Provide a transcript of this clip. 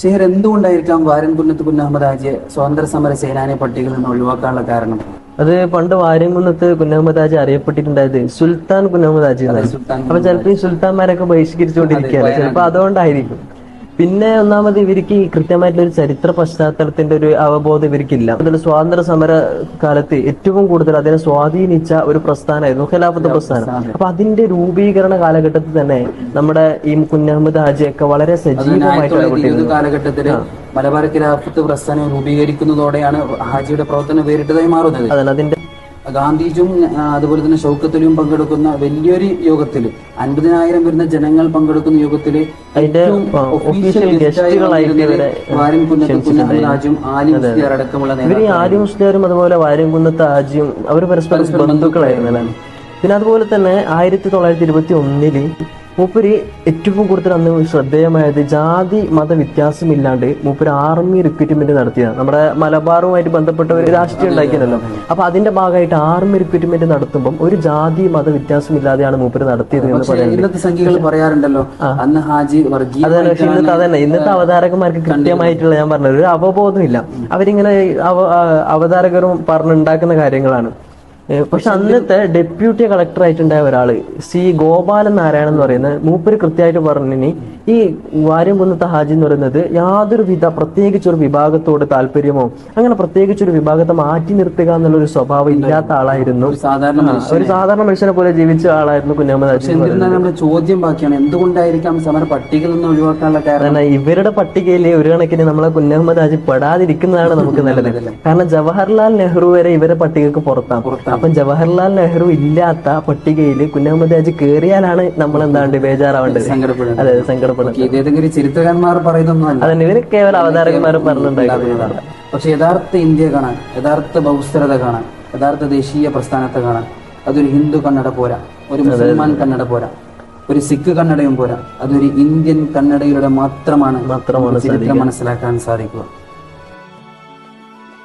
ഷെഹർ എന്തുകൊണ്ടായിരിക്കാം വാരൻകുന്നത്ത് കുന്നത്ത് കുഞ്ഞഹമ്മദ് ഹാജിയെ സ്വാതന്ത്ര്യ സമര സേനാനി പട്ടികയിൽ നിന്ന് ഒഴിവാക്കാനുള്ള കാരണം? അത് പണ്ട് വാര്യംകുന്നത്ത് കുഞ്ഞഹമ്മദ് ഹാജി അറിയപ്പെട്ടിട്ടുണ്ടായത് സുൽത്താൻ കുഞ്ഞഹമ്മദ് ഹാജി എന്നാണ് സുൽത്താൻ അപ്പൊ ചിലപ്പോ ഈ സുൽത്താൻമാരൊക്കെ ബഹിഷ്കരിച്ചുകൊണ്ടിരിക്കുകയാണ്. ചിലപ്പോ അതുകൊണ്ടായിരിക്കും. പിന്നെ ഒന്നാമത് ഇവർക്ക് ഈ കൃത്യമായിട്ടുള്ള ഒരു ചരിത്ര പശ്ചാത്തലത്തിന്റെ ഒരു അവബോധം ഇവർക്കില്ല. അതിൽ സ്വാതന്ത്ര്യ സമര കാലത്ത് ഏറ്റവും കൂടുതൽ അതിനെ സ്വാധീനിച്ച ഒരു പ്രസ്ഥാനമായിരുന്നു ഖിലാഫത്ത് പ്രസ്ഥാനം. അപ്പൊ അതിന്റെ രൂപീകരണ കാലഘട്ടത്തിൽ തന്നെ നമ്മുടെ ഈ കുഞ്ഞഹമ്മദ് ഹാജിയൊക്കെ വളരെ സജീവമായിട്ട് മലബാർ ഖിലാഫത്ത് പ്രസ്ഥാനം രൂപീകരിക്കുന്നതോടെയാണ് ഹാജിയുടെ പ്രവർത്തനം വേറിട്ടതായി മാറുന്നത്. അതിന്റെ ഗാന്ധിജിയും ആ, അതുപോലെ തന്നെ ഷൗക്കത്തലിയും പങ്കെടുക്കുന്ന വലിയൊരു യോഗത്തിൽ അൻപതിനായിരം വരുന്ന ജനങ്ങൾ പങ്കെടുക്കുന്ന യോഗത്തിൽ കുന്നത്ത് ആര്യ മുസ്ലിയാരും അതുപോലെ വാര്യംകുന്നത്ത് ആജിയും അവർ പരസ്പരം ബന്ധുക്കളായിരുന്നു പിന്നെ അതുപോലെ തന്നെ ആയിരത്തി തൊള്ളായിരത്തി ഇരുപത്തി ഒന്നിൽ മൂപ്പര് ഏറ്റവും കൂടുതൽ അന്ന് ശ്രദ്ധേയമായത് ജാതി മത വ്യത്യാസമില്ലാണ്ട് മൂപ്പര് ആർമി റിക്രൂട്ട്മെന്റ് നടത്തിയതാണ്. നമ്മുടെ മലബാറുമായിട്ട് ബന്ധപ്പെട്ട ഒരു രാഷ്ട്രീയം ഉണ്ടാക്കിയതല്ലോ. അപ്പൊ അതിന്റെ ഭാഗമായിട്ട് ആർമി റിക്രൂട്ട്മെന്റ് നടത്തുമ്പോൾ ഒരു ജാതി മത വ്യത്യാസമില്ലാതെയാണ് മൂപ്പര് നടത്തിയത് എന്ന് പറയുന്നത് ഇന്നത്തെ സംഖ്യകൾ പറയാറുണ്ടല്ലോ. അന്ന് ഹാജി അതാണ് ഇന്നത്തെ അതന്നെ. ഇന്നത്തെ അവതാരകന്മാർക്ക് കൃത്യമായിട്ടുള്ള ഞാൻ പറഞ്ഞത് ഒരു അവബോധമില്ല. അവരിങ്ങനെ അവതാരകരും പറഞ്ഞുണ്ടാക്കുന്ന കാര്യങ്ങളാണ്. പക്ഷെ അന്നത്തെ ഡെപ്യൂട്ടി കളക്ടർ ആയിട്ടുണ്ടായ ഒരാൾ സി ഗോപാലൻ നാരായണൻ എന്ന് പറയുന്നത് മൂപ്പര് കൃത്യമായിട്ട് പറഞ്ഞിനി ഈ വാര്യംകുന്നത്തെ ഹാജി എന്ന് പറയുന്നത് യാതൊരു വിധ പ്രത്യേകിച്ച് ഒരു വിഭാഗത്തോട് താല്പര്യമോ അങ്ങനെ പ്രത്യേകിച്ച് ഒരു വിഭാഗത്തെ മാറ്റി നിർത്തുക എന്നുള്ള ഒരു സ്വഭാവം ഇല്ലാത്ത ആളായിരുന്നു. ഒരു സാധാരണ മനുഷ്യനെ. പോലെ ജീവിച്ച ആളായിരുന്നു കുഞ്ഞഹമ്മദ് ചോദ്യം ബാക്കിയാണ് എന്തുകൊണ്ടായിരിക്കാം സമര പട്ടികയിൽ നിന്ന് ഒഴിവാക്കാനുള്ള കാരണം? കാരണം ഇവരുടെ പട്ടികയിൽ ഒരു കണക്കിന് നമ്മളെ കുഞ്ഞഹമ്മദ് ഹാജി പെടാതിരിക്കുന്നതാണ് നമുക്ക് നല്ലത്. കാരണം ജവഹർലാൽ നെഹ്റു വരെ ഇവരുടെ പട്ടികക്ക് പുറത്താണ് അപ്പം ജവഹർലാൽ നെഹ്റു ഇല്ലാത്ത പട്ടികയിൽ കുഞ്ഞഹമ്മദ് ഹാജി കയറിയാലാണ് നമ്മൾ എന്താണ്ട് ബേജാറാവേണ്ടത് അതെ സങ്കടപ്പെടുന്നത്. ചരിത്രകാരന്മാർ അതന്നെ ഇവർ കേവല അവതാരകന്മാർ പറഞ്ഞിട്ടുണ്ടായിരുന്നു പക്ഷെ യഥാർത്ഥ ഇന്ത്യ കാണാൻ യഥാർത്ഥ ബഹുസ്വരത കാണാൻ യഥാർത്ഥ ദേശീയ പ്രസ്ഥാനത്തെ കാണാൻ അതൊരു ഹിന്ദു കന്നഡ പോരാ ഒരു മുസൽമാൻ കന്നഡ പോരാ ഒരു സിഖ് കന്നഡയും പോരാ അതൊരു ഇന്ത്യൻ കന്നഡയുടെ മാത്രമാണ് മാത്രമാണ് ചരിത്രം മനസ്സിലാക്കാൻ സാധിക്കുക.